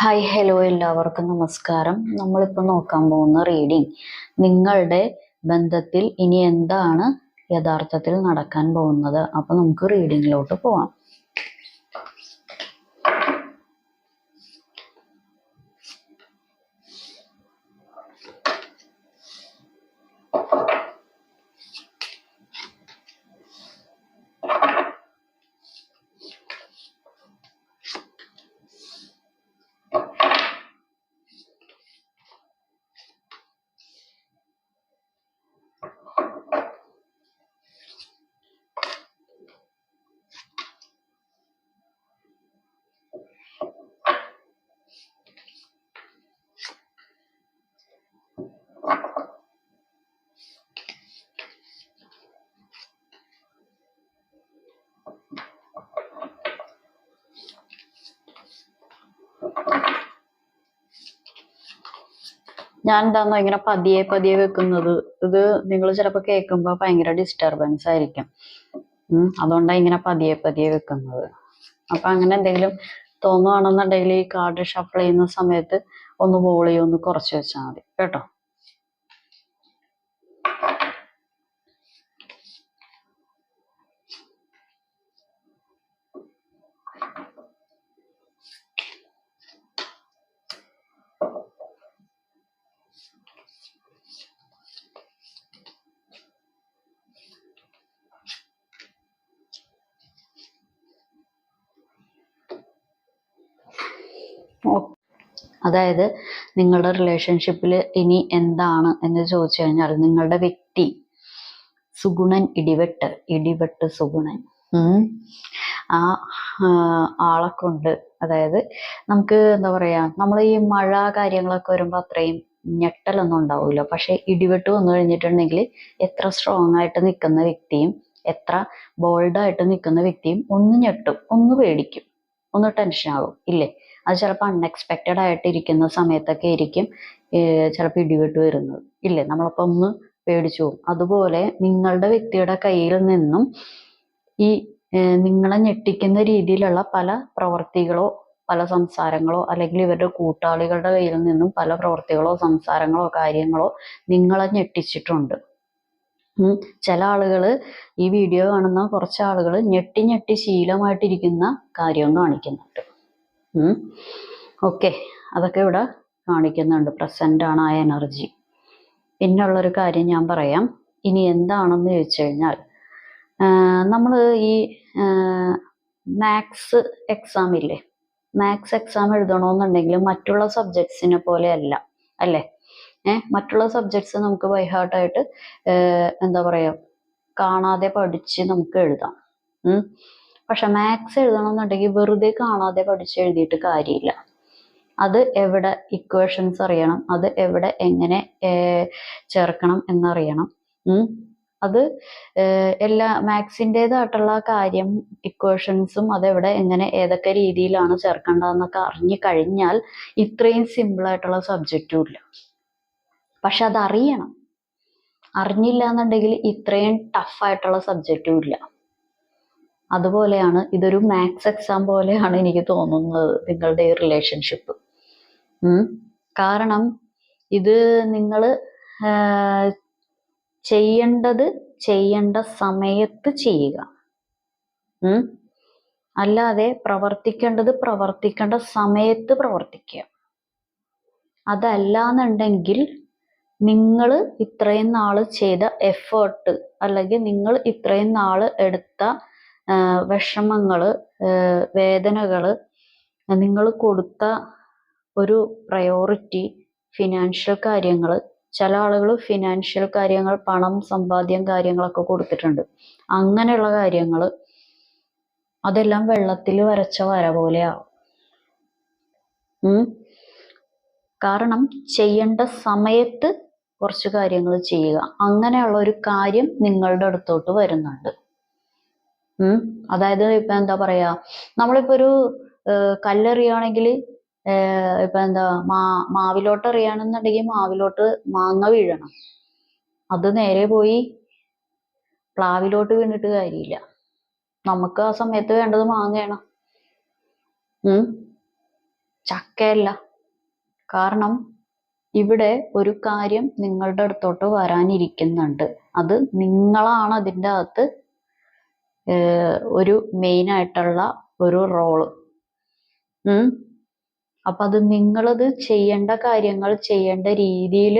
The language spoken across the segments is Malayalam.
ഹായ് ഹലോ എല്ലാവർക്കും നമസ്കാരം. നമ്മളിപ്പോൾ നോക്കാൻ പോകുന്ന റീഡിംഗ് നിങ്ങളുടെ ബന്ധത്തിൽ ഇനി എന്താണ് യഥാർത്ഥത്തിൽ നടക്കാൻ പോകുന്നത്? അപ്പോൾ നമുക്ക് റീഡിങ്ങിലോട്ട് പോവാം. ഞാൻ എന്താന്നോ ഇങ്ങനെ പതിയെ പതിയെ വെക്കുന്നത്. ഇത് നിങ്ങൾ ചിലപ്പോ കേൾക്കുമ്പോൾ ഭയങ്കര ഡിസ്റ്റർബൻസ് ആയിരിക്കും. അതുകൊണ്ടാണ് ഇങ്ങനെ പതിയെ പതിയെ വെക്കുന്നത്. അപ്പൊ അങ്ങനെ എന്തെങ്കിലും തോന്നുവാണെന്നുണ്ടെങ്കിൽ ഈ കാർഡ് ഷഫിൾ ചെയ്യുന്ന സമയത്ത് ഒന്ന് വോളിയം ഒന്ന് കുറച്ച് വെച്ചാൽ മതി. കേട്ടോ? അതായത് നിങ്ങളുടെ റിലേഷൻഷിപ്പിൽ ഇനി എന്താണ് എന്ന് ചോദിച്ചു കഴിഞ്ഞാൽ നിങ്ങളുടെ വ്യക്തി സുഗുണൻ ഇടിവെട്ട് ഇടിവെട്ട് സുഗുണൻ. ആ ആളെ കൊണ്ട് അതായത് നമുക്ക് എന്താ പറയാ നമ്മൾ ഈ മഴ കാര്യങ്ങളൊക്കെ വരുമ്പോൾ അത്രയും ഞെട്ടലൊന്നും ഉണ്ടാവില്ല പക്ഷെ ഇടിവെട്ട് വന്നു കഴിഞ്ഞിട്ടുണ്ടെങ്കിൽ എത്ര സ്ട്രോങ് ആയിട്ട് നിൽക്കുന്ന വ്യക്തിയും എത്ര ബോൾഡായിട്ട് നിൽക്കുന്ന വ്യക്തിയും ഒന്ന് ഞെട്ടും ഒന്ന് പേടിക്കും ഒന്ന് ടെൻഷൻ ആകും ഇല്ലേ? അത് ചിലപ്പോൾ അൺഎക്സ്പെക്റ്റഡ് ആയിട്ട് ഇരിക്കുന്ന സമയത്തൊക്കെ ആയിരിക്കും ചിലപ്പോൾ ഇടിവെട്ട് വരുന്നത്. ഇല്ലേ? നമ്മളപ്പോൾ ഒന്ന് പേടിച്ചു പോകും. അതുപോലെ നിങ്ങളുടെ വ്യക്തിയുടെ കയ്യിൽ നിന്നും ഈ നിങ്ങളെ ഞെട്ടിക്കുന്ന രീതിയിലുള്ള പല പ്രവർത്തികളോ പല സംസാരങ്ങളോ അല്ലെങ്കിൽ ഇവരുടെ കൂട്ടാളികളുടെ കയ്യിൽ നിന്നും പല പ്രവർത്തികളോ സംസാരങ്ങളോ കാര്യങ്ങളോ നിങ്ങളെ ഞെട്ടിച്ചിട്ടുണ്ട്. ചില ആളുകൾ ഈ വീഡിയോ കാണുന്ന കുറച്ച് ആളുകൾ ഞെട്ടി ഞെട്ടി ശീലമായിട്ടിരിക്കുന്ന കാര്യം കാണിക്കുന്നുണ്ട്. ഓക്കെ. അതൊക്കെ ഇവിടെ കാണിക്കുന്നുണ്ട്. പ്രസന്റ് ആണ് ആ എനർജി പിന്നുള്ളൊരു കാര്യം ഞാൻ പറയാം. ഇനി എന്താണെന്ന് ചോദിച്ചു കഴിഞ്ഞാൽ നമ്മൾ ഈ മാത്സ് എക്സാം ഇല്ലേ? മാത്സ് എക്സാം എഴുതണമെന്നുണ്ടെങ്കിൽ മറ്റുള്ള സബ്ജക്ട്സിനെ പോലെയല്ല അല്ലേ? ഏഹ് മറ്റുള്ള സബ്ജക്ട്സ് നമുക്ക് ബൈഹാർട്ടായിട്ട് എന്താ പറയുക കാണാതെ പഠിച്ച് നമുക്ക് എഴുതാം. പക്ഷെ മാത്സ് എഴുതണമെന്നുണ്ടെങ്കിൽ വെറുതെ കാണാതെ പഠിച്ച് എഴുതിയിട്ട് കാര്യമില്ല. അത് എവിടെ ഇക്വേഷൻസ് അറിയണം അത് എവിടെ എങ്ങനെ ചേർക്കണം എന്നറിയണം. അത് എല്ലാ മാത്സിന്റെതായിട്ടുള്ള കാര്യം ഇക്വേഷൻസും അതെവിടെ എങ്ങനെ ഏതൊക്കെ രീതിയിലാണ് ചേർക്കേണ്ടതെന്നൊക്കെ അറിഞ്ഞു കഴിഞ്ഞാൽ ഇത്രയും സിമ്പിളായിട്ടുള്ള സബ്ജക്റ്റും ഇല്ല. പക്ഷെ അതറിയണം. അറിഞ്ഞില്ല എന്നുണ്ടെങ്കിൽ ഇത്രയും ടഫായിട്ടുള്ള സബ്ജക്റ്റും ഇല്ല. അതുപോലെയാണ് ഇതൊരു മാത്സ് എക്സാം പോലെയാണ് എനിക്ക് തോന്നുന്നത് നിങ്ങളുടെ ഈ റിലേഷൻഷിപ്പ് കാരണം ഇത് നിങ്ങൾ ചെയ്യേണ്ടത് ചെയ്യേണ്ട സമയത്ത് ചെയ്യുക. അല്ലാതെ പ്രവർത്തിക്കേണ്ടത് പ്രവർത്തിക്കേണ്ട സമയത്ത് പ്രവർത്തിക്കുക. അതല്ലാന്നുണ്ടെങ്കിൽ നിങ്ങൾ ഇത്രയും നാൾ ചെയ്ത എഫേർട്ട് അല്ലെങ്കിൽ നിങ്ങൾ ഇത്രയും നാൾ എടുത്ത വിഷമങ്ങൾ വേദനകൾ നിങ്ങൾ കൊടുത്ത ഒരു പ്രയോറിറ്റി ഫിനാൻഷ്യൽ കാര്യങ്ങൾ ചില ആളുകൾ ഫിനാൻഷ്യൽ കാര്യങ്ങൾ പണം സമ്പാദ്യം കാര്യങ്ങളൊക്കെ കൊടുത്തിട്ടുണ്ട്. അങ്ങനെയുള്ള കാര്യങ്ങൾ അതെല്ലാം വെള്ളത്തിൽ വരച്ച വര പോലെയാവും കാരണം ചെയ്യേണ്ട സമയത്ത് കുറച്ച് കാര്യങ്ങൾ ചെയ്യുക. അങ്ങനെയുള്ള ഒരു കാര്യം നിങ്ങളുടെ അടുത്തോട്ട് വരുന്നുണ്ട്. ഉം. അതായത് ഇപ്പൊ എന്താ പറയാ നമ്മളിപ്പോ ഒരു കല്ലെറിയുകയാണെങ്കിൽ ഇപ്പൊ എന്താ മാ മാവിലോട്ട് എറിയണമെന്നുണ്ടെങ്കിൽ മാവിലോട്ട് മാങ്ങ വീഴണം. അത് നേരെ പോയി പ്ലാവിലോട്ട് വീണിട്ട് കാര്യമില്ല. നമുക്ക് ആ സമയത്ത് വേണ്ടത് മാങ്ങയാണ്. ഉം? ചക്കയല്ല. കാരണം ഇവിടെ ഒരു കാര്യം നിങ്ങളുടെ അടുത്തോട്ട് വരാനിരിക്കുന്നുണ്ട്. അത് നിങ്ങളാണ് അതിന്റെ അകത്ത് ഒരു മെയിൻ ആയിട്ടുള്ള ഒരു റോൾ അപ്പം അത് നിങ്ങളത് ചെയ്യേണ്ട കാര്യങ്ങൾ ചെയ്യേണ്ട രീതിയിൽ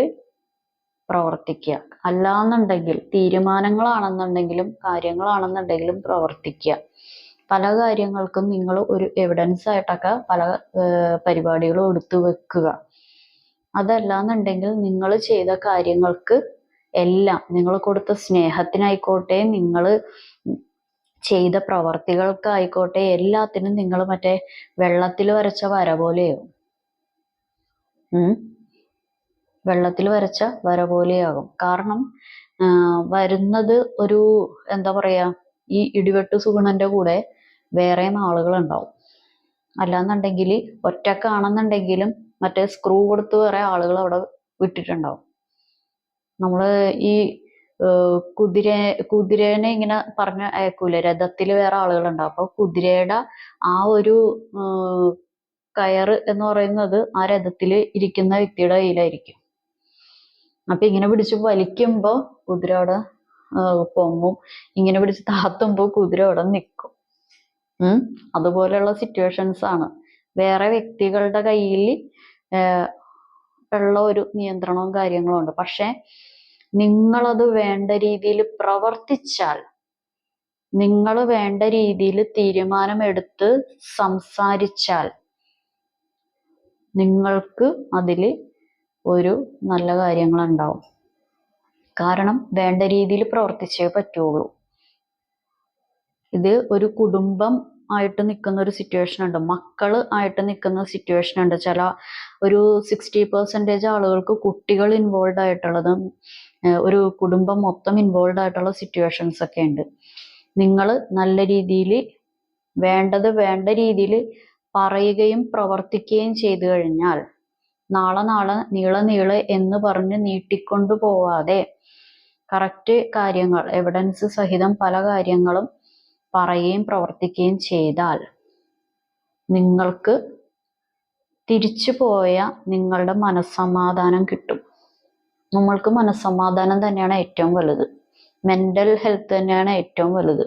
പ്രവർത്തിക്കുക. അല്ലാന്നുണ്ടെങ്കിൽ തീരുമാനങ്ങളാണെന്നുണ്ടെങ്കിലും കാര്യങ്ങളാണെന്നുണ്ടെങ്കിലും പ്രവർത്തിക്കുക. പല കാര്യങ്ങൾക്കും നിങ്ങൾ ഒരു എവിഡൻസ് ആയിട്ടൊക്കെ പല പരിപാടികളും എടുത്തു വെക്കുക. അതല്ലാന്നുണ്ടെങ്കിൽ നിങ്ങൾ ചെയ്ത കാര്യങ്ങൾക്ക് എല്ലാം നിങ്ങൾ കൊടുത്ത സ്നേഹത്തിനായിക്കോട്ടെ നിങ്ങൾ ചെയ്ത പ്രവർത്തികൾക്കായിക്കോട്ടെ എല്ലാത്തിനും നിങ്ങൾ മറ്റേ വെള്ളത്തിൽ വരച്ച വര പോലെയോ? വെള്ളത്തിൽ വരച്ച വര പോലെയാകും. കാരണം വരുന്നത് ഒരു എന്താ പറയാ ഈ ഇടിവെട്ട് സുഗുണന്റെ കൂടെ വേറെയും ആളുകൾ ഉണ്ടാവും അല്ലാന്നുണ്ടെങ്കിൽ ഒറ്റക്കാണെന്നുണ്ടെങ്കിലും മറ്റേ സ്ക്രൂ കൊടുത്ത് വേറെ ആളുകൾ അവിടെ വിട്ടിട്ടുണ്ടാവും. നമ്മൾ ഈ കുതിര കുതിരേനെ ഇങ്ങനെ പറഞ്ഞ് അയക്കൂല? രഥത്തിൽ വേറെ ആളുകളുണ്ടാവും അപ്പൊ കുതിരയുടെ ആ ഒരു കയറ് എന്ന് പറയുന്നത് ആ രഥത്തിൽ ഇരിക്കുന്ന വ്യക്തിയുടെ കയ്യിലായിരിക്കും. അപ്പൊ ഇങ്ങനെ പിടിച്ച് വലിക്കുമ്പോ കുതിര അവിടെ പൊങ്ങും. ഇങ്ങനെ പിടിച്ച് താത്തുമ്പോ കുതിര അവിടെ നിൽക്കും ഉം? അതുപോലെയുള്ള സിറ്റുവേഷൻസ് ആണ്. വേറെ വ്യക്തികളുടെ കയ്യിൽ ഉള്ള ഒരു നിയന്ത്രണവും കാര്യങ്ങളും ഉണ്ട്. പക്ഷെ നിങ്ങളത് വേണ്ട രീതിയിൽ പ്രവർത്തിച്ചാൽ നിങ്ങൾ വേണ്ട രീതിയിൽ തീരുമാനമെടുത്ത് സംസാരിച്ചാൽ നിങ്ങൾക്ക് അതിൽ ഒരു നല്ല കാര്യങ്ങളുണ്ടാവും. കാരണം വേണ്ട രീതിയിൽ പ്രവർത്തിച്ചേ പറ്റുള്ളൂ. ഇത് ഒരു കുടുംബം ആയിട്ട് നിൽക്കുന്ന ഒരു സിറ്റുവേഷൻ ഉണ്ട്. മക്കൾ ആയിട്ട് നിൽക്കുന്ന സിറ്റുവേഷൻ ഉണ്ട്. ചില ഒരു സിക്സ്റ്റി പെർസെന്റേജ് ആളുകൾക്ക് കുട്ടികൾ ഇൻവോൾവ് ആയിട്ടുള്ളതും ഒരു കുടുംബം മൊത്തം ഇൻവോൾവ് ആയിട്ടുള്ള സിറ്റുവേഷൻസ് ഒക്കെ ഉണ്ട്. നിങ്ങൾ നല്ല രീതിയിൽ വേണ്ടത് വേണ്ട രീതിയിൽ പറയുകയും പ്രവർത്തിക്കുകയും ചെയ്തു കഴിഞ്ഞാൽ നാളെ നാളെ നീള നീളെ എന്ന് പറഞ്ഞ് നീട്ടിക്കൊണ്ടു പോവാതെ കറക്റ്റ് കാര്യങ്ങൾ എവിഡൻസ് സഹിതം പല കാര്യങ്ങളും പറയുകയും പ്രവർത്തിക്കുകയും ചെയ്താൽ നിങ്ങൾക്ക് തിരിച്ചു പോയ നിങ്ങളുടെ മനസ്സമാധാനം കിട്ടും. നമ്മൾക്ക് മനസ്സമാധാനം തന്നെയാണ് ഏറ്റവും വലുത്. മെന്റൽ ഹെൽത്ത് തന്നെയാണ് ഏറ്റവും വലുത്.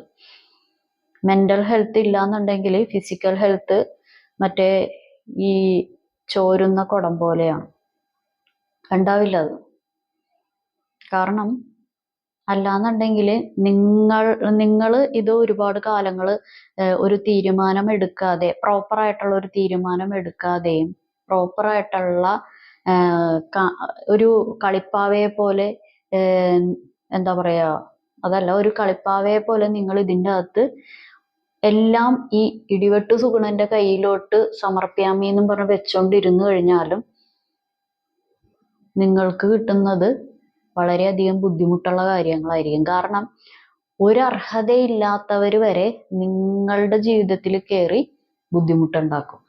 മെന്റൽ ഹെൽത്ത് ഇല്ലാന്നുണ്ടെങ്കിൽ ഫിസിക്കൽ ഹെൽത്ത് മറ്റേ ഈ ചോരുന്ന കുടം പോലെയാണ്. ഉണ്ടാവില്ല അത്? കാരണം അല്ലാന്നുണ്ടെങ്കിൽ നിങ്ങൾ നിങ്ങൾ ഇത് ഒരുപാട് കാലങ്ങൾ ഒരു തീരുമാനം എടുക്കാതെ പ്രോപ്പറായിട്ടുള്ള ഒരു തീരുമാനം എടുക്കാതെയും ക- ഒരു കളിപ്പാവയെ പോലെ എന്താ പറയാ അതല്ല ഒരു കളിപ്പാവയെ പോലെ നിങ്ങൾ ഇതിന്റെ അകത്ത് എല്ലാം ഈ ഇടിവെട്ട് സുഗുണന്റെ കയ്യിലോട്ട് സമർപ്പിയാമി എന്നും പറഞ്ഞ് വെച്ചോണ്ടിരുന്നു കഴിഞ്ഞാലും നിങ്ങൾക്ക് കിട്ടുന്നത് വളരെയധികം ബുദ്ധിമുട്ടുള്ള കാര്യങ്ങളായിരിക്കും. കാരണം ഒരു വരെ നിങ്ങളുടെ ജീവിതത്തിൽ കയറി ബുദ്ധിമുട്ടുണ്ടാക്കും.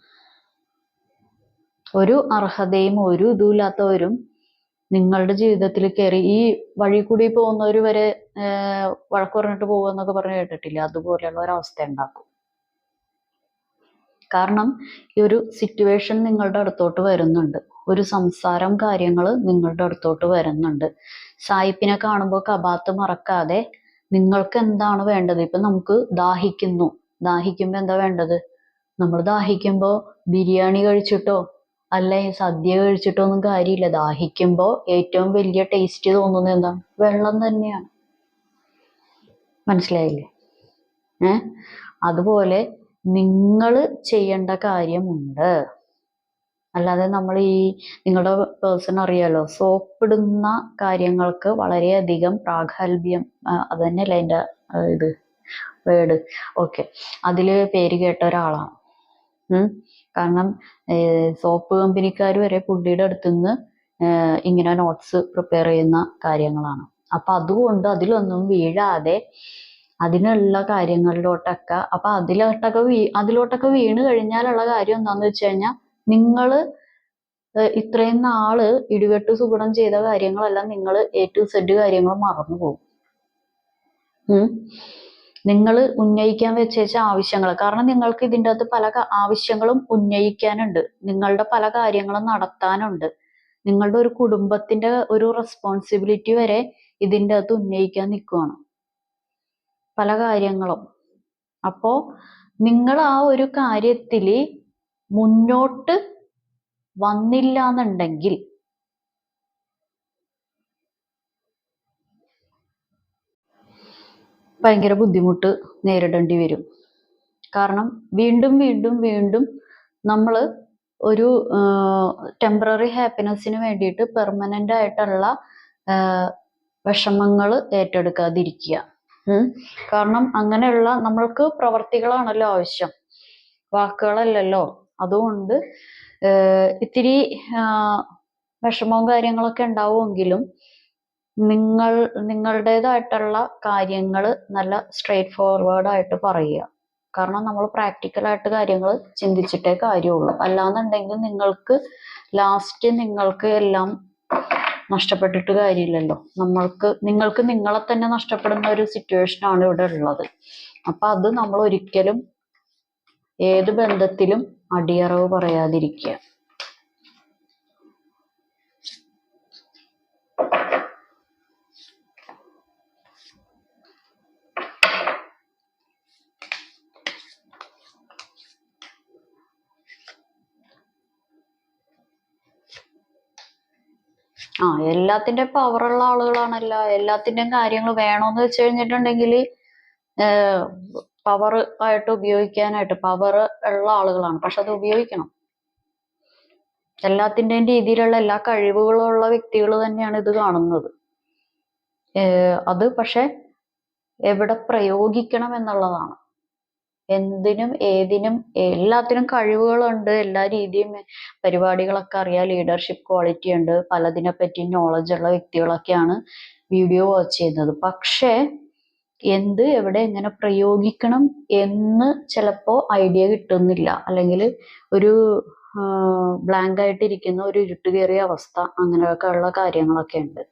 ഒരു അർഹതയും ഒരു ഇതുമില്ലാത്തവരും നിങ്ങളുടെ ജീവിതത്തിൽ കയറി ഈ വഴി കൂടി പോകുന്നവർ വരെ വഴക്ക് പറഞ്ഞിട്ട് പോകുമെന്നൊക്കെ പറഞ്ഞു കേട്ടിട്ടില്ല? അതുപോലെയുള്ള ഒരവസ്ഥ ഉണ്ടാക്കും. കാരണം ഈ ഒരു സിറ്റുവേഷൻ നിങ്ങളുടെ അടുത്തോട്ട് വരുന്നുണ്ട്. ഒരു സംസാരം കാര്യങ്ങൾ നിങ്ങളുടെ അടുത്തോട്ട് വരുന്നുണ്ട്. സായിപ്പിനെ കാണുമ്പോൾ കബാത്ത് മറക്കാതെ നിങ്ങൾക്ക് എന്താണ് വേണ്ടത്? ഇപ്പൊ നമുക്ക് ദാഹിക്കുന്നു. ദാഹിക്കുമ്പോ എന്താ വേണ്ടത്? നമ്മൾ ദാഹിക്കുമ്പോ ബിരിയാണി കഴിച്ചിട്ടോ അല്ല ഈ സദ്യ കഴിച്ചിട്ടൊന്നും കാര്യമില്ല. ദാഹിക്കുമ്പോൾ ഏറ്റവും വലിയ ടേസ്റ്റ് തോന്നുന്നത് എന്താ? വെള്ളം തന്നെയാണ്. മനസ്സിലായില്ലേ? ഏ? അതുപോലെ നിങ്ങൾ ചെയ്യേണ്ട കാര്യമുണ്ട്. അല്ലാതെ നമ്മൾ ഈ നിങ്ങളുടെ പേഴ്സൺ അറിയാലോ സോപ്പിടുന്ന കാര്യങ്ങൾക്ക് വളരെയധികം പ്രാഗൽഭ്യം അത് തന്നെയല്ലേ അതിന്റെ ഇത് വേർഡ്. ഓക്കെ. അതിൽ പേര് കേട്ട ഒരാളാണ്. കാരണം സോപ്പ് കമ്പനിക്കാർ വരെ പുള്ളിയുടെ അടുത്തുനിന്ന് നിന്ന് ഇങ്ങനെ നോട്ട്സ് പ്രിപ്പയർ ചെയ്യുന്ന കാര്യങ്ങളാണ് അപ്പൊ അതുകൊണ്ട് അതിലൊന്നും വീഴാതെ അതിനുള്ള കാര്യങ്ങളിലോട്ടൊക്കെ അപ്പൊ അതിലോട്ടൊക്കെ വീ അതിലോട്ടൊക്കെ വീണ് കഴിഞ്ഞാലുള്ള കാര്യം എന്താന്ന് വെച്ച് കഴിഞ്ഞാൽ നിങ്ങൾ ഏർ ഇത്രയും നാൾ ഇടിവെട്ട് സുഗുണം ചെയ്ത കാര്യങ്ങളെല്ലാം നിങ്ങൾ എ ടു സെഡ് കാര്യങ്ങൾ മറന്നു പോകും. നിങ്ങൾ ഉന്നയിക്കാൻ വെച്ചേച്ച ആവശ്യങ്ങൾ കാരണം നിങ്ങൾക്ക് ഇതിന്റെ അകത്ത് പല ആവശ്യങ്ങളും ഉന്നയിക്കാനുണ്ട്. നിങ്ങളുടെ പല കാര്യങ്ങളും നടത്താനുണ്ട്. നിങ്ങളുടെ ഒരു കുടുംബത്തിന്റെ ഒരു റെസ്പോൺസിബിലിറ്റി വരെ ഇതിന്റെ അകത്ത് ഉന്നയിക്കാൻ നിൽക്കുവാണ് പല കാര്യങ്ങളും. അപ്പോ നിങ്ങൾ ആ ഒരു കാര്യത്തിൽ മുന്നോട്ട് വന്നില്ല എന്നുണ്ടെങ്കിൽ ഭയങ്കര ബുദ്ധിമുട്ട് നേരിടേണ്ടി വരും. കാരണം വീണ്ടും വീണ്ടും വീണ്ടും നമ്മൾ ഒരു ടെമ്പററി ഹാപ്പിനെസ്സിന് വേണ്ടിയിട്ട് പെർമനന്റ് ആയിട്ടുള്ള വിഷമങ്ങൾ ഏറ്റെടുക്കാതിരിക്കുക. കാരണം അങ്ങനെയുള്ള നമ്മൾക്ക് പ്രവർത്തികളാണല്ലോ ആവശ്യം. വാക്കുകളല്ലല്ലോ. അതുകൊണ്ട് ഇത്തിരി വിഷമവും കാര്യങ്ങളൊക്കെ ഉണ്ടാവുമെങ്കിലും നിങ്ങൾ നിങ്ങളുടേതായിട്ടുള്ള കാര്യങ്ങൾ നല്ല സ്ട്രേറ്റ് ഫോർവേഡ് ആയിട്ട് പറയുക. കാരണം നമ്മൾ പ്രാക്ടിക്കൽ ആയിട്ട് കാര്യങ്ങൾ ചിന്തിച്ചിട്ടേ കാര്യമുള്ളൂ. അല്ലാന്നുണ്ടെങ്കിൽ നിങ്ങൾക്ക് ലാസ്റ്റ് നിങ്ങൾക്ക് എല്ലാം നഷ്ടപ്പെട്ടിട്ട് കാര്യമില്ലല്ലോ. നമ്മൾക്ക് നിങ്ങൾക്ക് നിങ്ങളെ തന്നെ നഷ്ടപ്പെടുന്ന ഒരു സിറ്റുവേഷൻ ആണ് ഇവിടെ ഉള്ളത്. അപ്പൊ അത് നമ്മൾ ഒരിക്കലും ഏത് ബന്ധത്തിലും അടിയറവ് പറയാതിരിക്കുക. ആ എല്ലാത്തിന്റെ പവറുള്ള ആളുകളാണല്ലോ. എല്ലാത്തിന്റെയും കാര്യങ്ങൾ വേണോന്ന് വെച്ച് കഴിഞ്ഞിട്ടുണ്ടെങ്കിൽ പവർ ആയിട്ട് ഉപയോഗിക്കാനായിട്ട് പവർ ഉള്ള ആളുകളാണ്. പക്ഷെ അത് ഉപയോഗിക്കണം. എല്ലാത്തിന്റെയും രീതിയിലുള്ള എല്ലാ കഴിവുകളും ഉള്ള വ്യക്തികൾ തന്നെയാണ് ഇത് കാണുന്നത്. അത് പക്ഷെ എവിടെ പ്രയോഗിക്കണം എന്നുള്ളതാണ്. എന്തിനും ഏതിനും എല്ലാത്തിനും കഴിവുകളുണ്ട്. എല്ലാ രീതിയും പരിപാടികളൊക്കെ അറിയാം. ലീഡർഷിപ്പ് ക്വാളിറ്റി ഉണ്ട്. പലതിനെ പറ്റി നോളജ് ഉള്ള വ്യക്തികളൊക്കെയാണ് വീഡിയോ വാച്ച് ചെയ്യുന്നത്. പക്ഷേ എന്ത് എവിടെ എങ്ങനെ പ്രയോഗിക്കണം എന്ന് ചിലപ്പോ ഐഡിയ കിട്ടുന്നില്ല. അല്ലെങ്കിൽ ഒരു ബ്ലാങ്ക് ആയിട്ടിരിക്കുന്ന ഒരു ഇരുട്ട് കയറിയ അവസ്ഥ അങ്ങനെയൊക്കെ ഉള്ള കാര്യങ്ങളൊക്കെ ഉണ്ട്.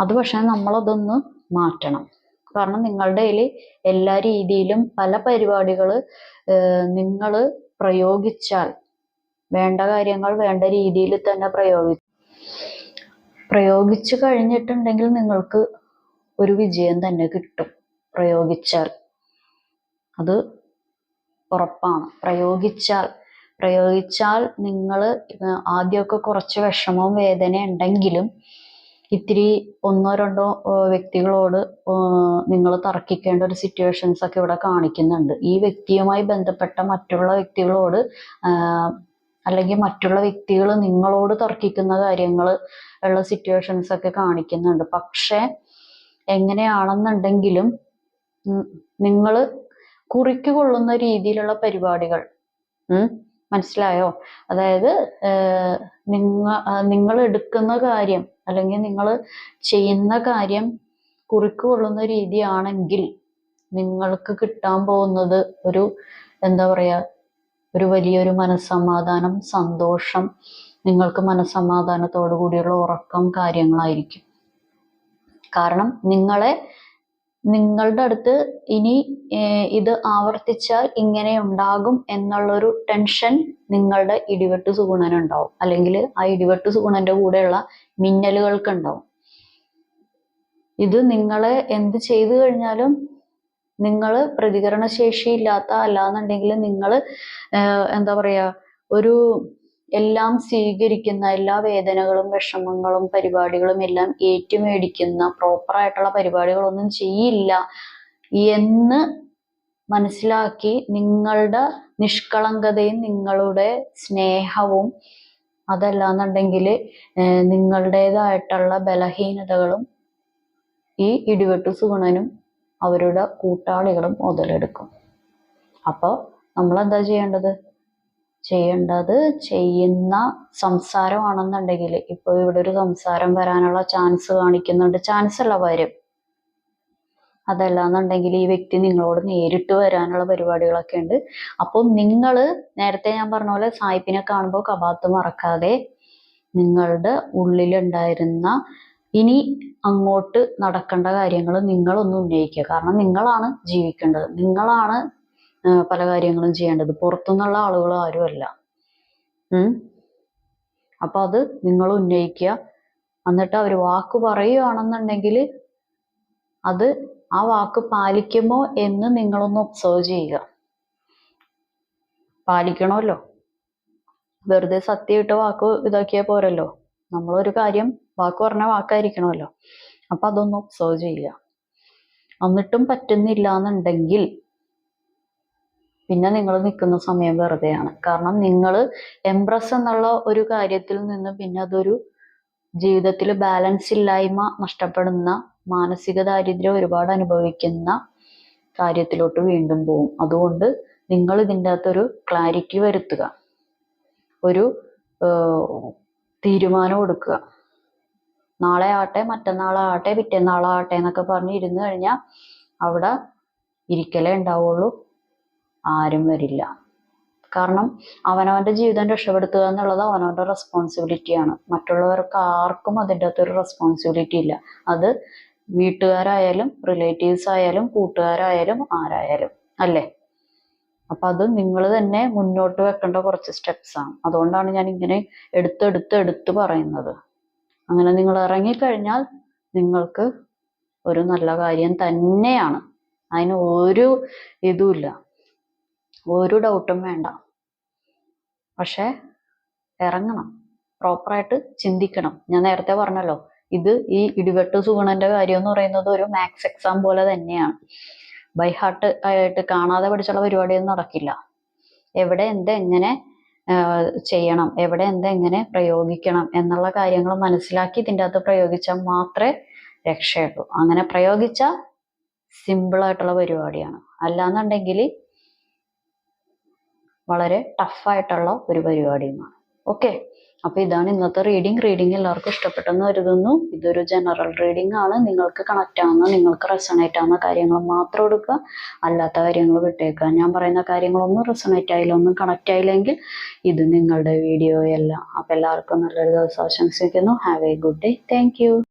അത് പക്ഷെ നമ്മളതൊന്ന് മാറ്റണം. കാരണം നിങ്ങളുടെ കയ്യിൽ എല്ലാ രീതിയിലും പല പരിപാടികൾ നിങ്ങൾ പ്രയോഗിച്ചാൽ വേണ്ട കാര്യങ്ങൾ വേണ്ട രീതിയിൽ തന്നെ പ്രയോഗി പ്രയോഗിച്ചു കഴിഞ്ഞിട്ടുണ്ടെങ്കിൽ നിങ്ങൾക്ക് ഒരു വിജയം തന്നെ കിട്ടും പ്രയോഗിച്ചാൽ. അത് ഉറപ്പാണ്. പ്രയോഗിച്ചാൽ പ്രയോഗിച്ചാൽ നിങ്ങൾ ആദ്യമൊക്കെ കുറച്ച് വിഷമവും വേദന ഉണ്ടെങ്കിലും ഇത്തിരി ഒന്നോ രണ്ടോ വ്യക്തികളോട് നിങ്ങൾ തർക്കിക്കേണ്ട ഒരു സിറ്റുവേഷൻസ് ഒക്കെ ഇവിടെ കാണിക്കുന്നുണ്ട്. ഈ വ്യക്തിയുമായി ബന്ധപ്പെട്ട മറ്റുള്ള വ്യക്തികളോട് അല്ലെങ്കിൽ മറ്റുള്ള വ്യക്തികൾ നിങ്ങളോട് തർക്കിക്കുന്ന കാര്യങ്ങൾ ഉള്ള സിറ്റുവേഷൻസ് ഒക്കെ കാണിക്കുന്നുണ്ട്. പക്ഷെ എങ്ങനെയാണെന്നുണ്ടെങ്കിലും നിങ്ങൾ കുറിക്ക് കൊള്ളുന്ന രീതിയിലുള്ള പരിപാടികൾ മനസ്സിലായോ? അതായത് നിങ്ങൾ എടുക്കുന്ന കാര്യം അല്ലെങ്കിൽ നിങ്ങൾ ചെയ്യുന്ന കാര്യം കുറിക്ക് കൊള്ളുന്ന രീതിയാണെങ്കിൽ നിങ്ങൾക്ക് കിട്ടാൻ പോകുന്നത് ഒരു എന്താ പറയുക ഒരു വലിയൊരു മനസ്സമാധാനം സന്തോഷം നിങ്ങൾക്ക് മനസ്സമാധാനത്തോടു കൂടിയുള്ള ഉറക്കം കാര്യങ്ങളായിരിക്കും. കാരണം നിങ്ങളെ നിങ്ങളുടെ അടുത്ത് ഇനി ഇത് ആവർത്തിച്ചാൽ ഇങ്ങനെ ഉണ്ടാകും എന്നുള്ളൊരു ടെൻഷൻ നിങ്ങളുടെ ഇടിവെട്ട് സുഗുണനുണ്ടാവും. അല്ലെങ്കിൽ ആ ഇടിവെട്ട് സുഗുണന്റെ കൂടെയുള്ള മിന്നലുകൾക്ക് ഉണ്ടാവും ഇത് നിങ്ങൾ എന്ത് ചെയ്തു കഴിഞ്ഞാലും നിങ്ങൾ പ്രതികരണശേഷി ഇല്ലാത്ത അല്ലാന്നുണ്ടെങ്കിൽ നിങ്ങൾ എന്താ പറയുക ഒരു എല്ലാം സ്വീകരിക്കുന്ന എല്ലാ വേദനകളും വിഷമങ്ങളും പരിപാടികളും എല്ലാം ഏറ്റുമേടിക്കുന്ന പ്രോപ്പർ ആയിട്ടുള്ള പരിപാടികളൊന്നും ചെയ്യില്ല എന്ന് മനസ്സിലാക്കി നിങ്ങളുടെ നിഷ്കളങ്കതയും നിങ്ങളുടെ സ്നേഹവും അതല്ലാന്നുണ്ടെങ്കിൽ നിങ്ങളുടേതായിട്ടുള്ള ബലഹീനതകളും ഈ ഇടിവെട്ടു സുഗുണനും അവരുടെ കൂട്ടാളികളും മുതലെടുക്കും. അപ്പോൾ നമ്മൾ എന്താ ചെയ്യേണ്ടത്? ചെയ്യേണ്ടത് ചെയ്യുന്ന സംസാരമാണെന്നുണ്ടെങ്കിൽ ഇപ്പോൾ ഇവിടെ ഒരു സംസാരം വരാനുള്ള ചാൻസ് കാണിക്കുന്നുണ്ട്. ചാൻസ് അല്ല വരും അതല്ലാന്നുണ്ടെങ്കിൽ ഈ വ്യക്തി നിങ്ങളോട് നേരിട്ട് വരാനുള്ള പരിപാടികളൊക്കെ ഉണ്ട്. അപ്പോൾ നിങ്ങൾ നേരത്തെ ഞാൻ പറഞ്ഞ പോലെ സായിപ്പിനെ കാണുമ്പോൾ കപാത്ത് മറക്കാതെ നിങ്ങളുടെ ഉള്ളിലുണ്ടായിരുന്ന ഇനി അങ്ങോട്ട് നടക്കേണ്ട കാര്യങ്ങൾ നിങ്ങളൊന്ന് ഉന്നയിക്കുക. കാരണം നിങ്ങളാണ് ജീവിക്കേണ്ടത്. നിങ്ങളാണ് പല കാര്യങ്ങളും ചെയ്യേണ്ടത്. പുറത്തുനിന്നുള്ള ആളുകൾ ആരുമല്ല. അപ്പൊ അത് നിങ്ങൾ ഉന്നയിക്കുക. എന്നിട്ട് അവർ വാക്ക് പറയുകയാണെന്നുണ്ടെങ്കിൽ അത് ആ വാക്ക് പാലിക്കുമോ എന്ന് നിങ്ങളൊന്ന് ഒബ്സർവ് ചെയ്യുക. പാലിക്കണമല്ലോ. വെറുതെ സത്യമിട്ട് വാക്ക് ഇതാക്കിയാൽ പോരല്ലോ. നമ്മളൊരു കാര്യം വാക്ക് പറഞ്ഞ വാക്കായിരിക്കണമല്ലോ. അപ്പൊ അതൊന്ന് ഒബ്സർവ് ചെയ്യുക. എന്നിട്ടും പറ്റുന്നില്ല എന്നുണ്ടെങ്കിൽ പിന്നെ നിങ്ങൾ നിൽക്കുന്ന സമയം വെറുതെയാണ്. കാരണം നിങ്ങൾ എംപ്രസ് എന്നുള്ള ഒരു കാര്യത്തിൽ നിന്ന് പിന്നെ അതൊരു ജീവിതത്തിൽ ബാലൻസ് ഇല്ലായ്മ നഷ്ടപ്പെടുന്ന മാനസിക ദാരിദ്ര്യം ഒരുപാട് അനുഭവിക്കുന്ന കാര്യത്തിലോട്ട് വീണ്ടും പോകും അതുകൊണ്ട് നിങ്ങൾ ഇതിന്റെ അകത്തൊരു ക്ലാരിറ്റി വരുത്തുക. ഒരു തീരുമാനം എടുക്കുക. നാളെ ആട്ടെ മറ്റന്നാളാകട്ടെ പിറ്റേന്നാളാകട്ടെ എന്നൊക്കെ പറഞ്ഞ് ഇരുന്ന് കഴിഞ്ഞാൽ അവിടെ ഇരിക്കലേ ഉണ്ടാവുള്ളൂ. ആരും വരില്ല. കാരണം അവനവന്റെ ജീവിതം രക്ഷപ്പെടുത്തുക എന്നുള്ളത് അവനവന്റെ റെസ്പോൺസിബിലിറ്റിയാണ് മറ്റുള്ളവർക്ക് ആർക്കും അതിന്റെ അകത്തൊരു റെസ്പോൺസിബിലിറ്റി ഇല്ല. അത് വീട്ടുകാരായാലും റിലേറ്റീവ്സ് ആയാലും കൂട്ടുകാരായാലും ആരായാലും അല്ലേ? അപ്പൊ അത് നിങ്ങൾ തന്നെ മുന്നോട്ട് വെക്കേണ്ട കുറച്ച് സ്റ്റെപ്സ് ആണ്. അതുകൊണ്ടാണ് ഞാൻ ഇങ്ങനെ എടുത്തെടുത്ത് എടുത്ത് പറയുന്നത്. അങ്ങനെ നിങ്ങൾ ഇറങ്ങിക്കഴിഞ്ഞാൽ നിങ്ങൾക്ക് ഒരു നല്ല കാര്യം തന്നെയാണ്. അതിന് ഒരു ഇതുമില്ല. ഒരു ഡൗട്ടും വേണ്ട. പക്ഷെ ഇറങ്ങണം. പ്രോപ്പറായിട്ട് ചിന്തിക്കണം. ഞാൻ നേരത്തെ പറഞ്ഞല്ലോ ഇത് ഈ ഇടിവെട്ട് സുഗുണന്റെ കാര്യം എന്ന് പറയുന്നത് ഒരു മാത്സ് എക്സാം പോലെ തന്നെയാണ്. ബൈ ഹാർട്ട് ആയിട്ട് കാണാതെ പഠിച്ചുള്ള പരിപാടിയൊന്നും നടക്കില്ല. എവിടെ എന്തെങ്ങനെ ചെയ്യണം എവിടെ എന്തെങ്ങനെ പ്രയോഗിക്കണം എന്നുള്ള കാര്യങ്ങൾ മനസ്സിലാക്കി ഇതിന്റെ അകത്ത് പ്രയോഗിച്ചാൽ മാത്രമേ രക്ഷയുള്ളൂ. അങ്ങനെ പ്രയോഗിച്ച സിമ്പിൾ ആയിട്ടുള്ള പരിപാടിയാണ്. അല്ലാന്നുണ്ടെങ്കിൽ വളരെ ടഫായിട്ടുള്ള ഒരു പരിപാടിയുമാണ്. ഓക്കെ അപ്പൊ ഇതാണ് ഇന്നത്തെ റീഡിംഗ് റീഡിംഗ് എല്ലാവർക്കും ഇഷ്ടപ്പെട്ടെന്ന് കരുതുന്നു. ഇതൊരു ജനറൽ റീഡിംഗ് ആണ്. നിങ്ങൾക്ക് കണക്റ്റ് ആവുന്ന നിങ്ങൾക്ക് റെസണേറ്റ് ആവുന്ന കാര്യങ്ങൾ മാത്രം എടുക്കുക. അല്ലാത്ത കാര്യങ്ങൾ വിട്ടേക്കുക. ഞാൻ പറയുന്ന കാര്യങ്ങളൊന്നും റെസണേറ്റ് ആയില്ല ഒന്നും കണക്റ്റ് ആയില്ലെങ്കിൽ ഇത് നിങ്ങളുടെ വീഡിയോ അല്ല. അപ്പൊ എല്ലാവർക്കും നല്ലൊരു ദിവസം ആശംസിക്കുന്നു. Have a good day thank